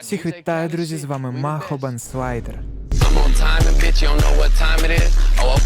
Всіх вітаю, друзі, з вами Махо Банслайдер. Oh. Oh?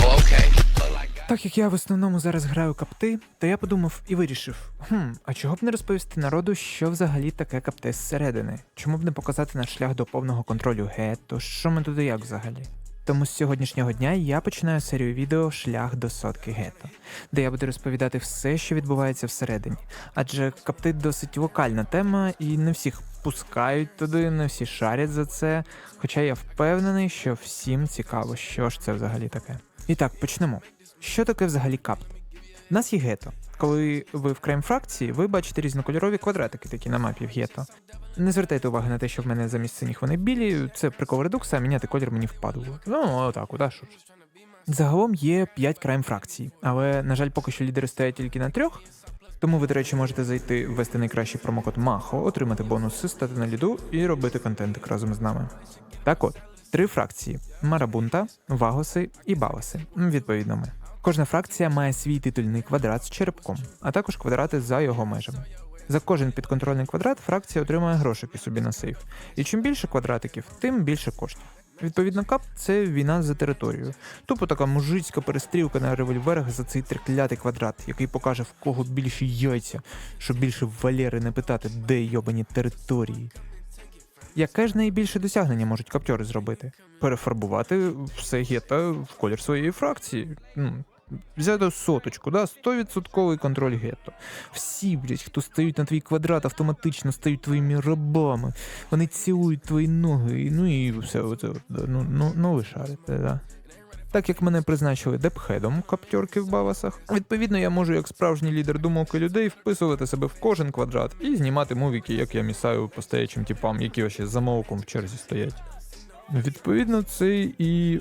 Oh, Так як я в основному зараз граю капти, то я подумав і вирішив: хм, а чого б не розповісти народу, що взагалі таке капти зсередини? Чому б не показати наш шлях до повного контролю гетто? Що ми тут і як взагалі? Тому з сьогоднішнього дня я починаю серію відео Шлях до сотки гетто, де я буду розповідати все, що відбувається всередині. Адже капти досить локальна тема, і не всіх пускають туди, не всі шарять за це. Хоча я впевнений, що всім цікаво, що ж це взагалі таке. І так, почнемо. Що таке взагалі капт? У нас є гетто. Коли ви в крайм фракції, ви бачите різнокольорові квадратики, такі на мапі в гетто. Не звертайте уваги на те, що в мене замість синіх вони білі, це прикол редукса, а міняти колір мені впадло. Ну, отак, да, що ж. Загалом є 5 крайм фракцій, але, на жаль, поки що лідери стоять тільки на трьох. Тому ви, до речі, можете зайти, ввести найкращий промокод МАХО, отримати бонуси, стати на ліду і робити контентик разом з нами. Так от, три фракції: Марабунта, Вагоси і Баласи, відповідно ми. Кожна фракція має свій титульний квадрат з черепком, а також квадрати за його межами. За кожен підконтрольний квадрат фракція отримує грошики собі на сейф. І чим більше квадратиків, тим більше коштів. Відповідно, кап це війна за територію. Тупо така мужицька перестрілка на револьверах за цей триклятий квадрат, який покаже в кого більші яйця, щоб більше Валери не питати, де йобані території. Яке ж найбільше досягнення можуть каптьори зробити? Перефарбувати все гетто в колір своєї фракції. Ну, взяти соточку, да? 100% контроль гетто. Всі, блядь, хто стають на твій квадрат, автоматично стають твоїми рабами. Вони цілують твої ноги, ну і все оце. Ну, ну, ну ви шарите, да. Так як мене призначили депхедом каптьорки в Бавасах, відповідно я можу як справжній лідер думок і людей вписувати себе в кожен квадрат і знімати мувіки, як я місаю по стоячим типам, які ще за мовком в черзі стоять. Відповідно, це і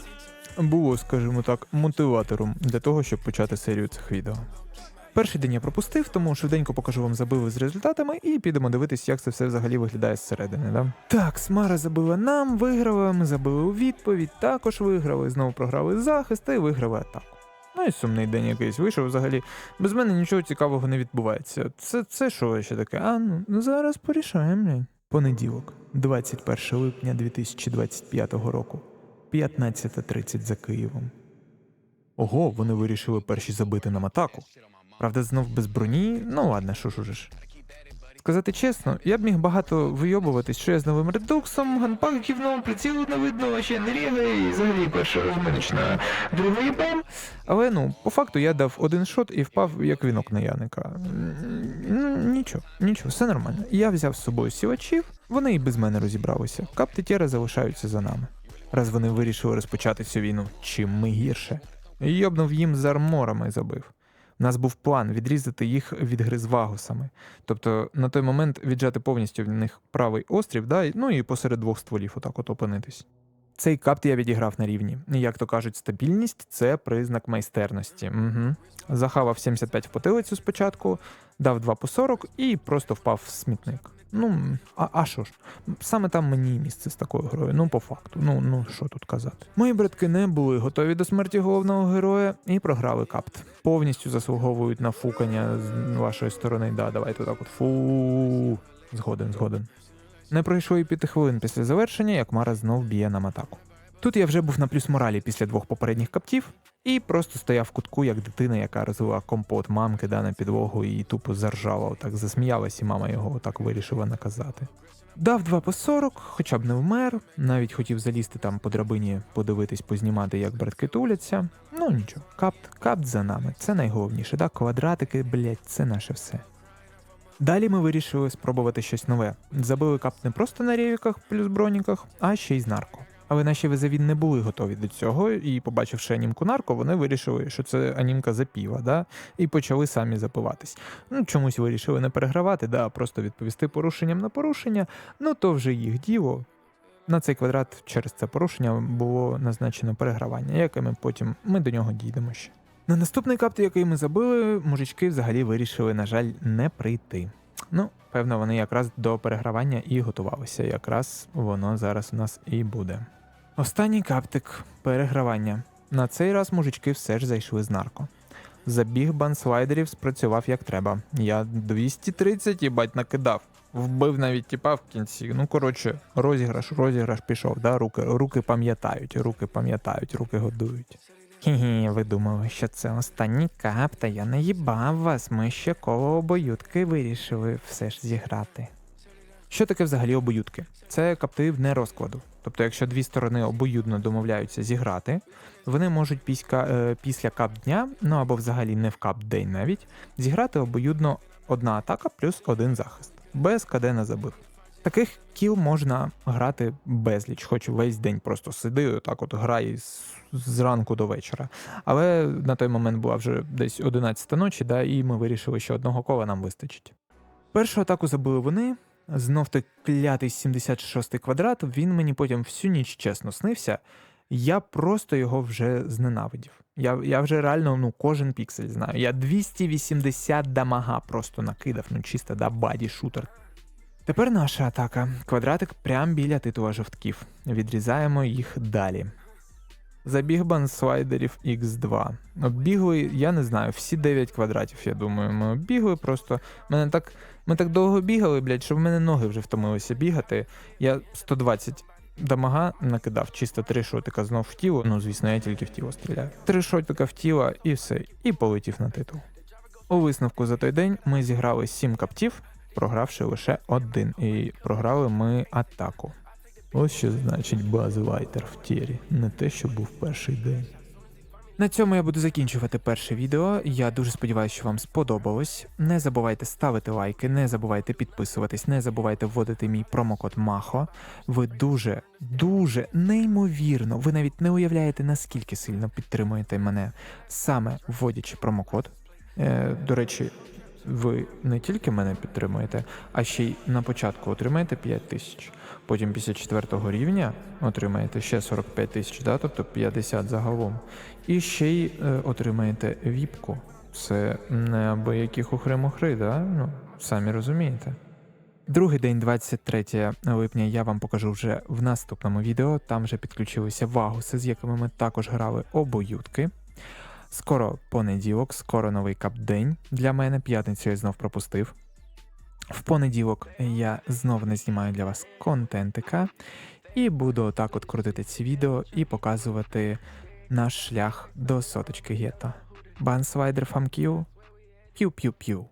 було, скажімо так, мотиватором для того, щоб почати серію цих відео. Перший день я пропустив, тому швиденько покажу вам забиви з результатами і підемо дивитись, як це все взагалі виглядає зсередини. Да? Так, Смара забила нам, виграла, ми забили у відповідь, також виграли, знову програли захист і виграли атаку. Ну і сумний день якийсь вийшов взагалі. Без мене нічого цікавого не відбувається. Це, це що ще таке? А ну зараз порішаємо. Понеділок, 21 липня 2025 року, 15.30 за Києвом. Ого, вони вирішили перші забити нам атаку. Правда, знов без броні, ну ладно, що ж уже ж. Сказати чесно, я б міг багато вийобуватись, що я з новим редуксом, ганпак гівном, прицілу не видно, ще не рігає, і взагалі перша розминочна друга їбам. Але ну, по факту я дав один шот і впав як вінок на Яника. Ну, нічого, нічого, все нормально. Я взяв з собою сівачів, вони і без мене розібралися. Капти Тєра залишаються за нами. Раз вони вирішили розпочати цю війну, чим ми гірше. Йобнув їм з арморами забив. У нас був план відрізати їх від гри з вагусами. Тобто на той момент віджати повністю в них правий острів, да, ну і посеред двох стволів отак от опинитись. Цей капт я відіграв на рівні. Як то кажуть, стабільність це признак майстерності. Угу. Захавав 75 в потилицю спочатку, дав 2 по 40 і просто впав в смітник. Ну, а, а що ж, саме там мені місце з такою грою. Ну, по факту. Ну, ну що тут казати. Мої братки не були готові до смерті головного героя і програли капт. Повністю заслуговують на фукання з вашої сторони. Да, давайте так от фу. Згоден, згоден. Не пройшло і п'яти хвилин після завершення, як Мара знов б'є нам атаку. Тут я вже був на плюс моралі після двох попередніх каптів і просто стояв в кутку, як дитина, яка розлила компот мамки да, на підлогу і тупо заржала, отак засміялась, і мама його отак вирішила наказати. Дав 2 по 40, хоча б не вмер, навіть хотів залізти там по драбині, подивитись, познімати, як братки туляться. Ну нічого, капт, капт за нами. Це найголовніше, да? Квадратики, блять, це наше все. Далі ми вирішили спробувати щось нове. Забили капт не просто на ревіках плюс броніках, а ще й з нарко. Але наші визаві не були готові до цього, і, побачивши анімку нарко, вони вирішили, що це анімка запіва, да? і почали самі запиватись. Ну, чомусь вирішили не перегравати, да, а просто відповісти порушенням на порушення, ну то вже їх діло. На цей квадрат через це порушення було назначено перегравання, яке ми потім ми до нього дійдемо ще. На наступний капт, який ми забили, мужички взагалі вирішили, на жаль, не прийти. Ну, певно, вони якраз до перегравання і готувалися. Якраз воно зараз у нас і буде. Останній каптик перегравання. На цей раз мужички все ж зайшли з нарко. Забіг банслайдерів спрацював як треба. Я 230 їбать накидав. Вбив навіть тіпа в кінці. Ну, коротше, розіграш, розіграш пішов, да? руки, руки пам'ятають, руки пам'ятають, руки годують. Хі-хі, ви думали, що це останній кап, та я не їбав вас. Ми ще коло обоюдки вирішили все ж зіграти. Що таке взагалі обоюдки? Це капти в нерозкладу. Тобто, якщо дві сторони обоюдно домовляються зіграти, вони можуть піська, е, після кап дня, ну або взагалі не в кап день навіть, зіграти обоюдно одна атака плюс один захист, без КД на забив. Таких кіл можна грати безліч, хоч весь день просто сиди, отак от грай з, з до вечора. Але на той момент була вже десь 11 ночі, да, і ми вирішили, що одного кола нам вистачить. Першу атаку забили вони. Знов той клятий 76 квадрат, він мені потім всю ніч чесно снився. Я просто його вже зненавидів. Я, я вже реально ну, кожен піксель знаю. Я 280 дамага просто накидав, ну чисто да баді шутер. Тепер наша атака. Квадратик прямо біля титула жовтків. Відрізаємо їх далі. Забіг банслайдерів X2. Оббігли, я не знаю, всі 9 квадратів, я думаю. Ми оббігли просто. Мене так, ми так довго бігали, блядь, що в мене ноги вже втомилися бігати. Я 120 дамага накидав, чисто три шотика знов в тіло. Ну, звісно, я тільки в тіло стріляю. Три шотика в тіло і все, і полетів на титул. У висновку за той день ми зіграли 7 каптів, програвши лише один. І програли ми атаку. Ось що значить базлайтер в тірі, не те, що був перший день. На цьому я буду закінчувати перше відео. Я дуже сподіваюся, що вам сподобалось. Не забувайте ставити лайки, не забувайте підписуватись, не забувайте вводити мій промокод МАХО. Ви дуже, дуже неймовірно, ви навіть не уявляєте, наскільки сильно підтримуєте мене саме вводячи промокод. Е, до речі, ви не тільки мене підтримуєте, а ще й на початку отримаєте 5 тисяч. Потім після 4 рівня отримаєте ще 45 тисяч, да? тобто 50 загалом. І ще й е, отримаєте віпку. Це не абиякі хухри-мухри, да? ну, самі розумієте. Другий день, 23 липня, я вам покажу вже в наступному відео. Там вже підключилися вагуси, з якими ми також грали обоюдки. Скоро понеділок, скоро новий кап-день. Для мене п'ятницю я знов пропустив. В понеділок я знов не знімаю для вас контентика і буду отак от крутити ці відео і показувати наш шлях до соточки гетто. Банслайдер фамків. П'ю-п'ю-п'ю.